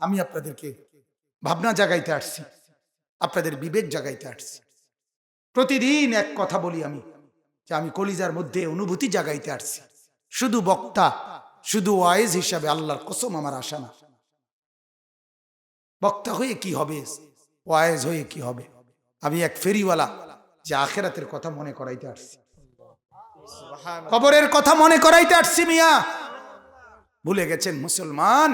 আমি আপনাদেরকে ভাবনা জাগাইতে আসছি, আপনাদের বিবেক জাগাইতে আসছি। প্রতিদিন এক কথা বলি আমি, যে আমি কলিজার মধ্যে অনুভূতি জাগাইতে আসছি। শুধু বক্তা, শুধু ওয়াইজ হিসাবে আল্লাহর কসম আমার আশা না। বক্তা হয়ে কি হবে? ওয়াইজ হয়ে কি হবে? আমি এক ফেরিওয়ালা যে আখেরাতের কথা মনে করাইতে আসছি। কবরের কথা মনে করাইতে আসছি মিয়া। ভুলে গেছেন মুসলমান?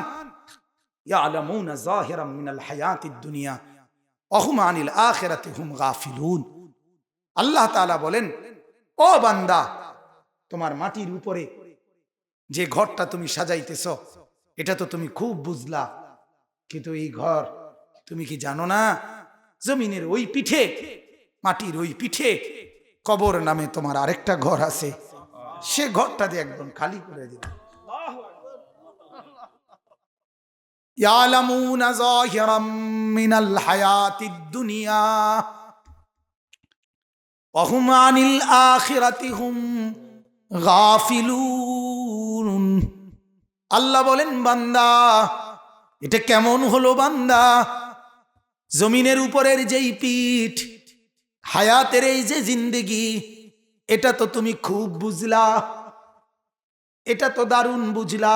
আল্লাহ বলেন, ও বান্দা, তোমার মাটির উপরে যে ঘরটা তুমি সাজাইতেছ, এটা তো তুমি খুব বুঝলা। কিন্তু এই ঘর তুমি কি জানো না? জমিনের ওই পিঠে, মাটির ওই পিঠে কবর নামে তোমার আরেকটা ঘর আছে। সে ঘরটা দিয়ে একদম খালি করে দিবে يعلمون ظاهرا من الحياة الدنيا وهم عن الآخرة هم غافلون আল্লাহ বলেন বান্দা এটা কেমন হলো বান্দা জমিনের উপরের যেই পিঠ হায়াতের এই যে জিন্দেগি এটা তো তুমি খুব বুঝলা এটা তো দারুণ বুঝলা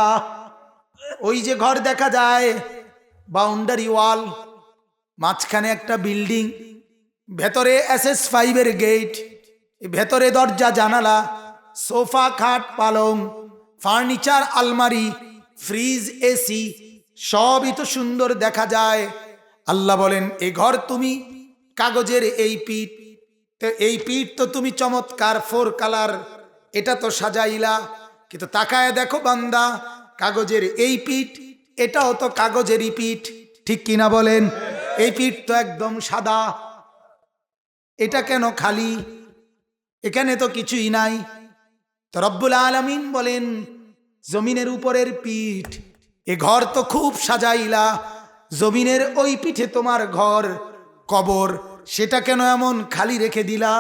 ওই যে ঘর দেখা যায় বাউন্ডারি ওয়াল মাঝখানে একটা বিল্ডিং ভেতরে এস এস ফাইভের গেট ভেতরে দরজা, জানালা, সোফা, খাট, পালং ফার্নিচার আলমারি ফ্রিজ এসি সবই তো সুন্দর দেখা যায়। আল্লাহ বলেন, এ ঘর তুমি কাগজের এই পিঠ, তো এই পিঠ তো তুমি চমৎকার ফোর কালার এটা তো সাজাইলা, কিন্তু তাকায় দেখো বান্দা কাগজের এই পিঠ, এটাও তো কাগজেরই পিঠ, ঠিক কিনা বলেন? এই পিঠ তো একদম সাদা। এটা কেন খালি? এখানে তো কিছুই নাই। তো রব্বুল আলমিন বলেন, জমিনের উপরের পিঠ, এ ঘর তো খুব সাজাইলা। জমিনের ওই পিঠে তোমার ঘর, কবর, সেটা কেন এমন খালি রেখে দিলা?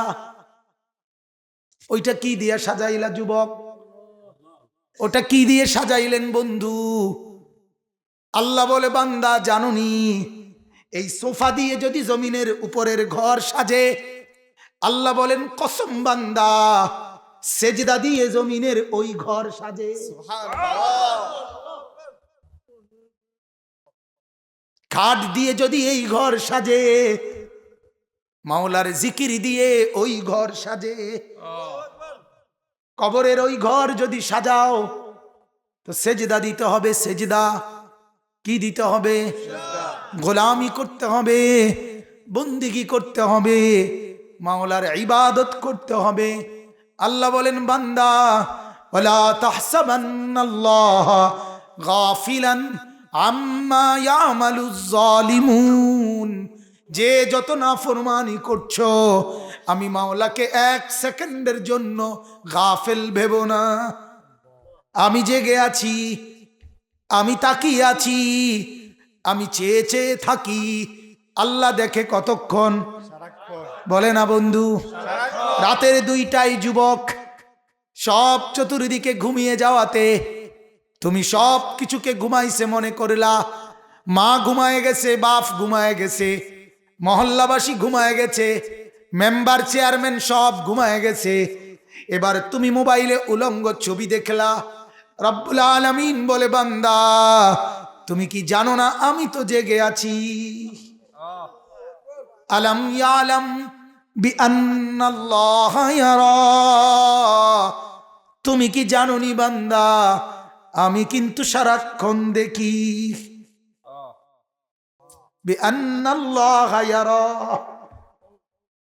ওইটা কি দিয়া সাজাইলা, যুবক? ওটা কি দিয়ে সাজাইলেন বন্ধু? আল্লাহ বলে, বান্দা, জানুনি, এই সোফা দিয়ে যদি জমিনের উপরের ঘর সাজে, আল্লাহ বলেন, কসম বান্দা, সেজদা দিয়ে জমিনের ওই ঘর সাজে। খাট দিয়ে যদি এই ঘর সাজে, মাওলার জিকির দিয়ে ওই ঘর সাজে। কবরের ওই ঘর যদি সাজাও, তো সেজদা দিতে হবে, সেজদা কি দিতে হবে? গোলামি করতে হবে, বন্দিগি করতে হবে, মাওলার ইবাদত করতে হবে। আল্লাহ বলেন, বান্দা ওলা তাহসাবান্নাল্লাহ গাফিলান আম্মা ইয়ামালুজ জালিমুন। যে যত নাফরমানি করছ, আমি মাওলাকে এক সেকেন্ডের জন্য গাফেল ভেব না। আমি জেগে আছি, আমি তাকিয়ে আছি, আমি চেয়ে চেয়ে থাকি। আল্লাহ দেখে কতক্ষণ? বলে না বন্ধু, রাতের দুইটাই যুবক, সব চতুর্দিকে ঘুমিয়ে যাওয়াতে তুমি সব কিছুকে ঘুমাইছে মনে করলা। মা ঘুমায় গেছে, বাপ ঘুমায় গেছে। মহল্লাবাসী ঘুমায় গেছে, মেম্বার চেয়ারম্যান সব ঘুমায় গেছে। এবার তুমি মোবাইলে উলঙ্গ ছবি দেখলা, রব্বুল আলমিন বলে, বান্দা, তুমি কি জানো না আমি তো জেগে আছি? আলম ইয়ালাম তুমি কি জানো নি, বান্দা, আমি কিন্তু সারাক্ষণ দেখি।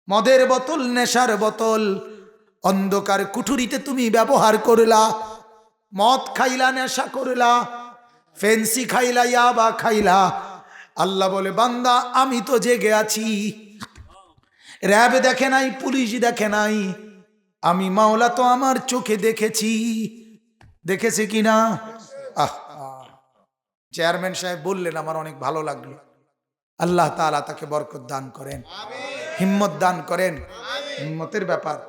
মদের বোতল, নেশার বোতল, অন্ধকার কুঠুরিতে তুমি ব্যবহার করলা, মদ খাইলা, নেশা করলা, ফেন্সি খাইলা, ইয়াবা খাইলা। আল্লাহ বলে, বান্দা, আমি তো জেগে আছি। র্যাব দেখে নাই, পুলিশ দেখে নাই। আমি মাওলা তো আমার চোখে দেখেছি। দেখেছে কিনা? আহ। চেয়ারম্যান সাহেব বললেন, আমার অনেক ভালো লাগল। আল্লাহ তাআলা তাকে বরকত দান করেন হিম্মত দান করেন। হিম্মতের ব্যাপার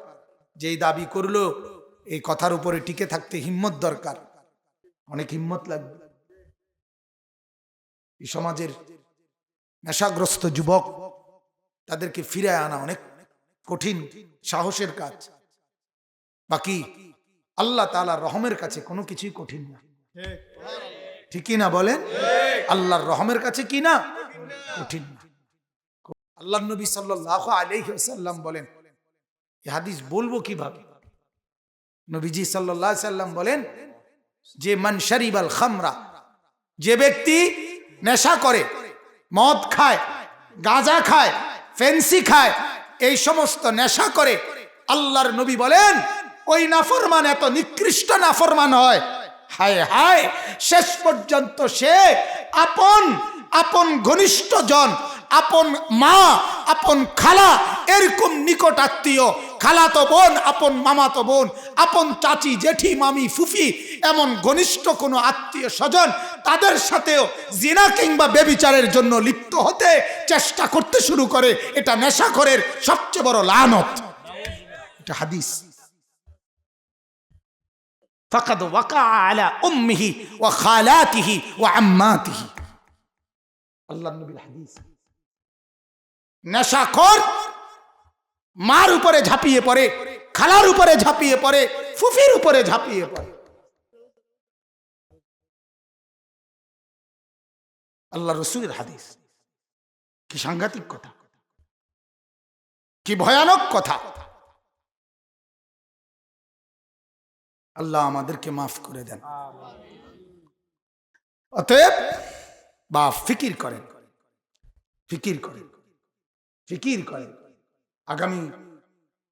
যেই দাবি করল এই কথার উপরে টিকে থাকতে হিম্মত দরকার। অনেক হিম্মত লাগবে। এই সমাজের নেশাগ্রস্ত যুবক তাদেরকে ফিরে আনা অনেক কঠিন সাহসের কাজ। বাকি আল্লাহ তাআলার রহমের কাছে কোনো কিছুই কঠিন না। ঠিকই না বলেন? আল্লাহর রহমের কাছে কি না? কঠিন। না আল্লাহ নবী সাল্লাহ আলাইসাল্লাম বলেন হাদিস বলব কীভাবে? নবীজি সাল্লাহ সাল্লাম বলেন, যে মানসারিবাল খামরা, যে ব্যক্তি নেশা করে, মদ খায়, গাঁজা খায়, ফেন্সি খায়, এই সমস্ত নেশা করে, আল্লাহর নবী বলেন, ওই নাফরমান এত নিকৃষ্ট নাফরমান হয়। হায় হায়, শেষ পর্যন্ত সে আপন আপন ঘনিষ্ঠ জন, আপন মা, আপন খালা, এরকম নিকট আত্মীয়। খালাতো বোন, আপন মামাতো বোন, আপন চাচি, জেঠি, মামি, ফুফি, এমন ঘনিষ্ঠ কোনো আত্মীয় স্বজন, তাদের সাথেও জিনা কিংবা বেবিচারের জন্য লিপ্ত হতে চেষ্টা করতে শুরু করে। এটা নেশাখরের সবচেয়ে বড় লানত। এটা হাদিস। ফাকাদ ওয়াকা আলা উম্মিহি ওয়া খালাতিহি ওয়া আম্মাতিহি। আল্লাহ নবীর হাদিস। নেশাখোর মার উপরে ঝাঁপিয়ে পড়ে, খালার উপরে ঝাঁপিয়ে পড়ে, ফুফির উপরে ঝাঁপিয়ে পড়ে। আল্লাহ রসুলের হাদিস। কি সাংঘাতিক কথা। কি ভয়ানক কথা। আল্লাহ আমাদেরকে মাফ করে দেন। অতএব বা ফিকির করেন। ফিকির করেন। ফিকির করেন। আগামী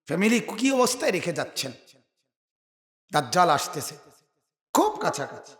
ফ্যামিলি কি অবস্থায় রেখে যাচ্ছেন? দাজ্জাল আসতেছে। খুব কাছাকাছি।